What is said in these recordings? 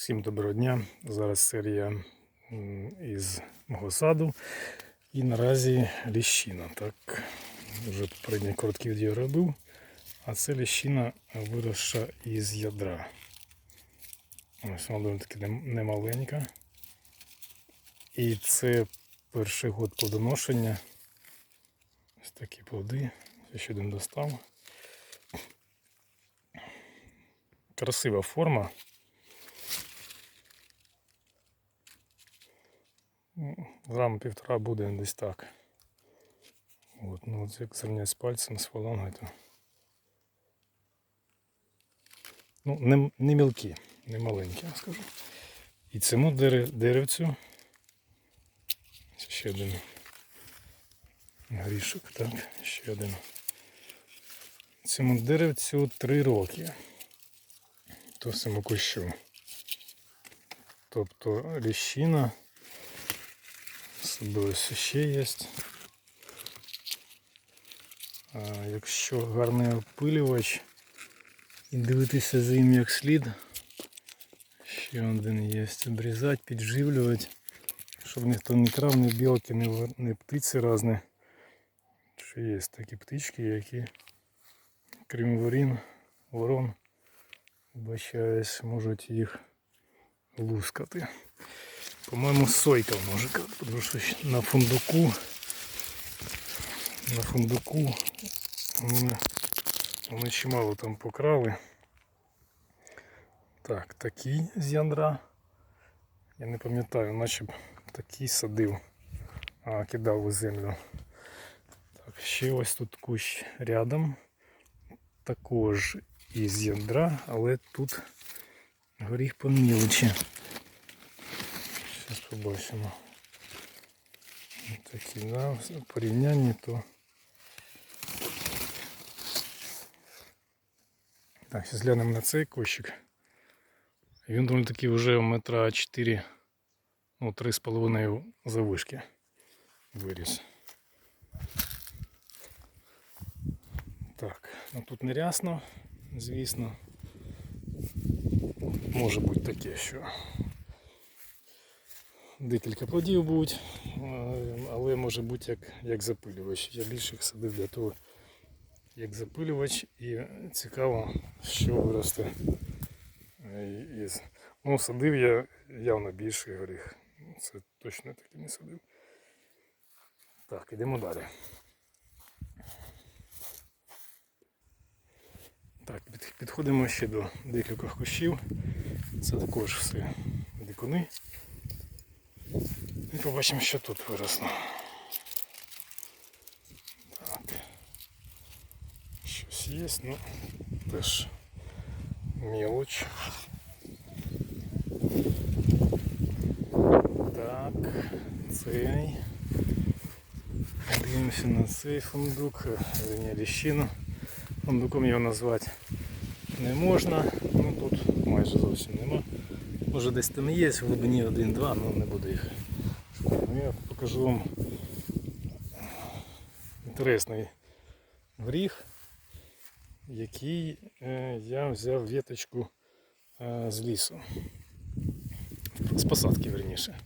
Всім доброго дня. Зараз серія із мого саду. І наразі ліщина. Так, вже попередній короткий відео робив. А це ліщина виросша із ядра. Ось вона таки немаленька. І це перший год плодоношення. Ось такі плоди. Я ще один достав. Красива форма. Грам півтора буде десь так. От, ну от як зрівняти з пальцем, з фалангою, то. Ну, не, не мілкі, не маленькі, я скажу. І цьому дере- деревцю. Ще один грішок, так, ще один. Цьому деревцю три роки. То всьому кущу. Тобто ліщина. Особливості ще є. А якщо гарний опилювач і дивитися за ним як слід, ще один є. Обрізати, підживлювати, щоб ніхто не трав, ні білки, ні, птиці різні. Що є такі птички, які, крім ворін, ворон, вбачаюсь, можуть їх лускати. По-моєму, сойка ножика, тому що ще на фундуку. На фундуку вони, вони чимало там покрали. Так, такий з ядра. Я не пам'ятаю, наче б такий садив, а кидав у землю. Так, ще ось тут кущ рядом. Також із ядра, але тут горіх помілче. Зараз побачимо. Такі, да, в порівнянні то. Так, зараз глянемо на цей кущик. Він доволі таки вже метра 4, ну 3,5 завишки виріс. Так, ну тут не рясно, звісно. Може бути таке, що декілька плодів будуть, е, але може бути як, як запилювач. Я більше їх садив для того, як запилювач і цікаво, що виросте е, із. Ну, садив я явно більший горіх. Це точно таки не садив. Так, ідемо далі. Так, підходимо ще до декількох кущів. Це також все дикуни. І побачимо, що тут виросло. Так. Щось є, ну теж мелоч. Так, цей. Дивимося на цей фундук, верні ліщину. Фундуком його назвати не можна, ну тут майже зовсім нема. Може десь там і є, в глибині 1-2, але не буду їх. Ну, Я покажу вам інтересний гріх, який е, я взяв віточку е, з лісу. З посадки верніше.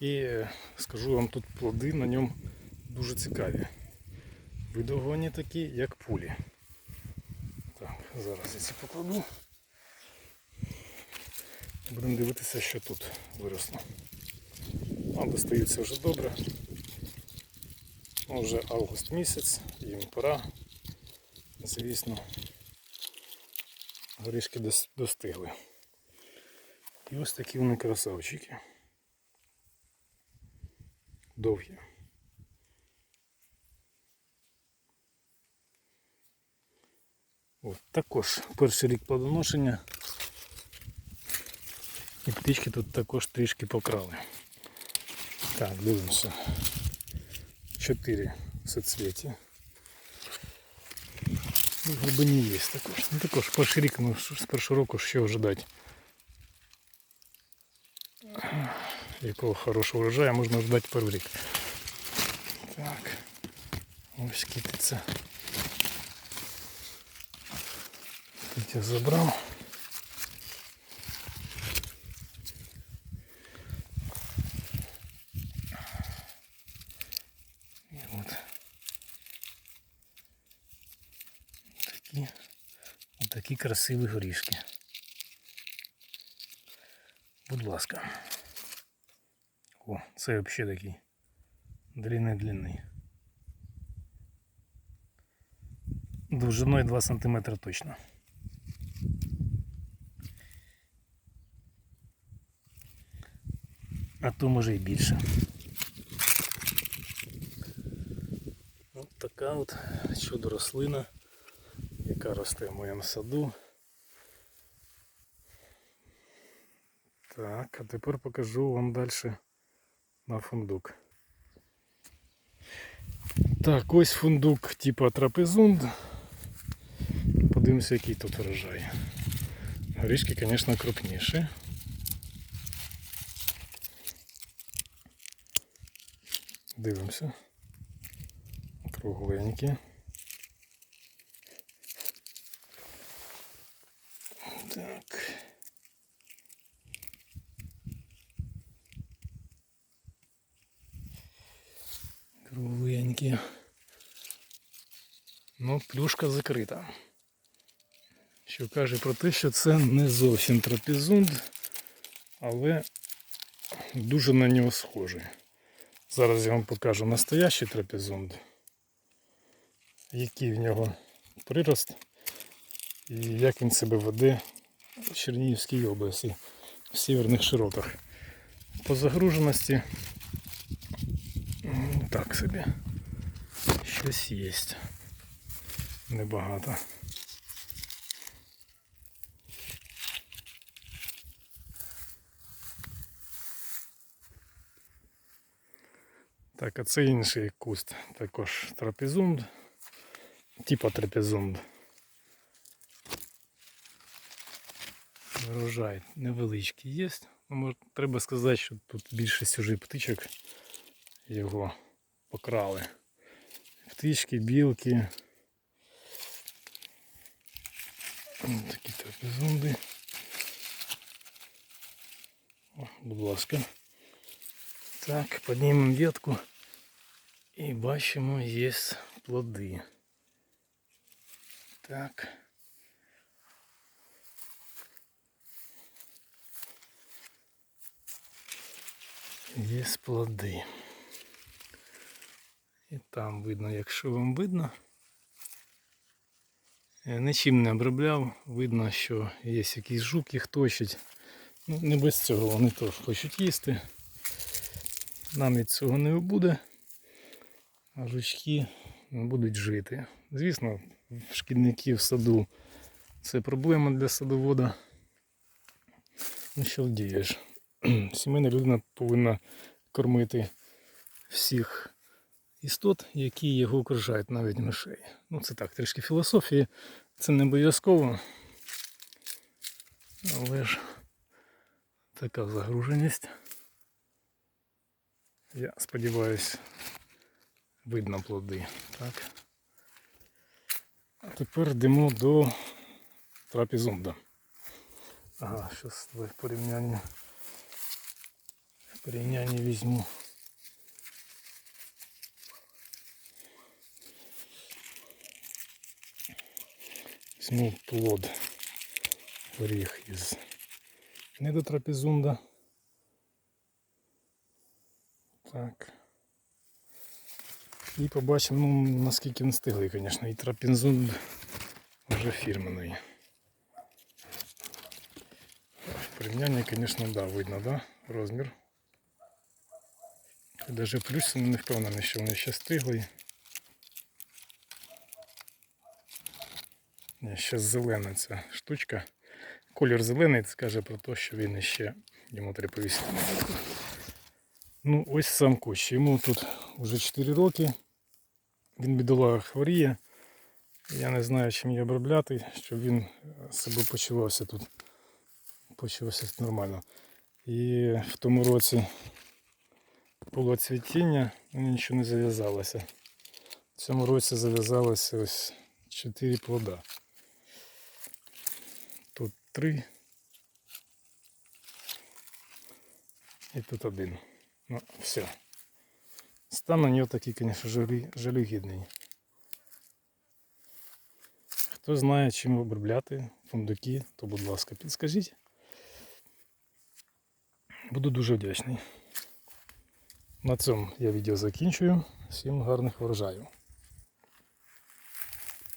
І е, скажу вам тут плоди на ньому дуже цікаві. Видовгані такі, як пулі. Так, зараз я це покладу. Будемо дивитися, що тут виросло. А достаються вже добре. Ну, вже август місяць, їм пора. Звісно, горішки достигли. І ось такі вони красавчики. Довгі. От, також перший рік плодоношення. І птички тут також трішки покрали. Так, дивимося. Чотири соцвіті. Ну, в глибині є також. Ну також перший рік, ну що ж з першого року що ожидати. Якого хорошого врожаю можна ждати перший рік. Так. Ось китиця. Тут я забрав. Красиві горішки. Будь ласка. О, це взагалі такий длинний-длинний. Довжиною 2 см точно. А то може і більше. От така от чудо рослина, яка росте в моєму саду. Так, а тепер покажу вам далі на фундук. Так, ось фундук типа трапезунд. Подивимося, який тут врожай. Горішки, звісно, крупніші. Дивимося. Кругленькі. Так. Кругленькі. Ну, плюшка закрита. Що каже про те, що це не зовсім трапезунд, але дуже на нього схожий. Зараз я вам покажу настоящий трапезунд, який в нього прирост і як він себе веде в Чернігівській області в сіверних широтах. По загруженості так собі. Щось є. Небагато. Так, а це інший куст, також трапезунд, типа трапезунд. Врожай невеличкий є. Ну, треба сказати, що тут більшість уже птичок його покрали. Птички, білки. Такі трапезунди. О, будь ласка. Так, піднімемо ветку і бачимо, є плоди. Так. Є плоди. І там видно, якщо вам видно. Нічим не обробляв, видно, що є якийсь жук, їх точить. Ну, не без цього вони теж хочуть їсти. Нам від цього не буде, а жучки будуть жити. Звісно, шкідники в саду це проблема для садовода. Ну що вдієш? Сімейна людина повинна кормити всіх істот, які його окружають, навіть мишей. Ну це так, трішки філософії, це не обов'язково. Але ж така загруженість. Я сподіваюся, видно плоди. Так. А тепер йдемо до трапезунда. Ага, зараз в порівнянні. В порівнянні візьму. Візьму плод горіх із недотрапезунда. Так. І побачимо, ну, наскільки він стиглий, звісно. І трапезунд вже фірменний. В порівнянні, звісно, да, видно, да, розмір. Даже плюс не впевнений, що вони ще стигли. Ні, ще зелена ця штучка. Колір зелений це каже про те, що він ще йому треба повісити. Ну, ось сам кущ. Йому тут вже 4 роки. Він бідолага хворіє. Я не знаю, чим її обробляти, щоб він себе почувався тут. Почувався нормально. І в тому році було цвітіння, ну нічого не зав'язалося. В цьому році зав'язалося ось 4 плода. Тут 3. І тут один. Ну, все. Стан на нього такий, звісно, жалі, жалюгідний. Хто знає, чим обробляти фундуки, то будь ласка, підскажіть. Буду дуже вдячний. На цьому я відео закінчую. Всім гарних врожаїв.